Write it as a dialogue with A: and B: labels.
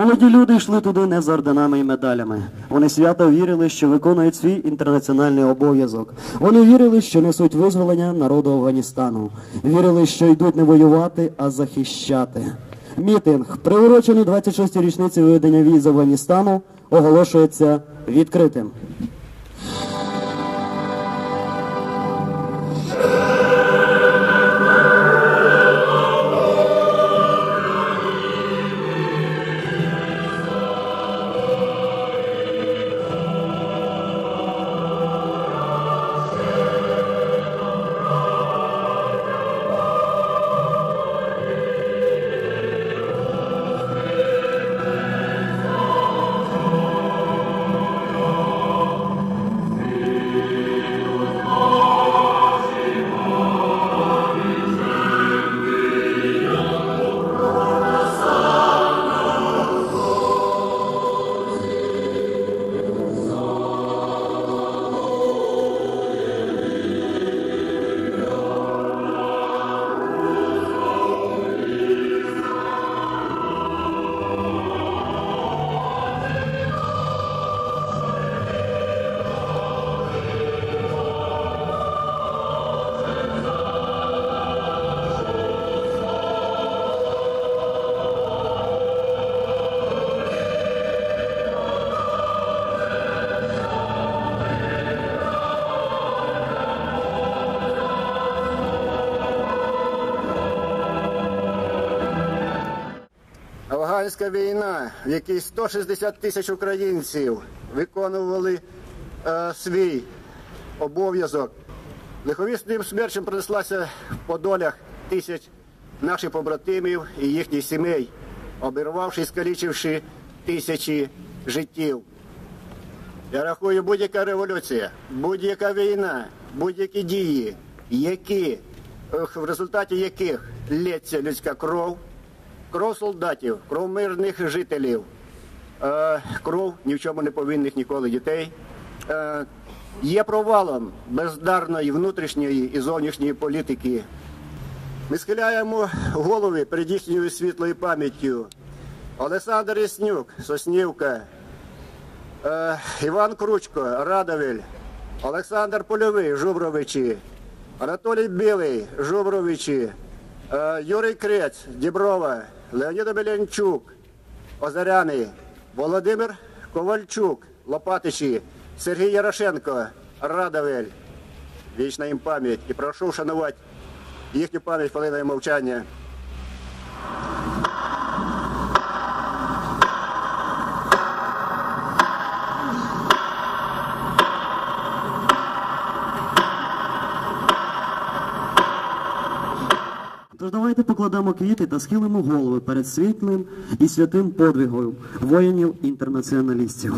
A: Молоді люди йшли туди не за орденами і медалями. Вони свято вірили, що виконують свій інтернаціональний обов'язок. Вони вірили, що несуть визволення народу Афганістану. Вірили, що йдуть не воювати, а захищати. Мітинг, приурочений 26-й річниці виведення військ з Афганістану, оголошується відкритим.
B: Афганська війна, в якій 160 тисяч українців виконували е, свій обов'язок. Лиховісним смерчем принеслася по долях тисяч наших побратимів і їхніх сімей, обірвавши і скалічивши тисячі життів. Я рахую, будь-яка революція, будь-яка війна, будь-які дії, які, е, в результаті яких лється людська кров, кров солдатів, кров мирних жителів, е, кров ні в чому не повинних ніколи дітей, е, є провалом бездарної внутрішньої і зовнішньої політики. Ми схиляємо голови перед їхньою світлою пам'яттю. Олександр Яснюк, Соснівка, Е, Іван Кручко, Радовель, Олександр Польовий, Жубровичі, Анатолій Білий, Жубровичі, Юрій Крець, Діброва, Леонід Белянчук, Озаряний, Володимир Ковальчук, Лопатичі, Сергій Ярошенко, Радовель. Вічна їм пам'ять. І прошу вшанувати їхню пам'ять хвилиною мовчання.
A: Тож давайте покладемо квіти та схилимо голови перед світлим і святим подвигом воїнів-інтернаціоналістів.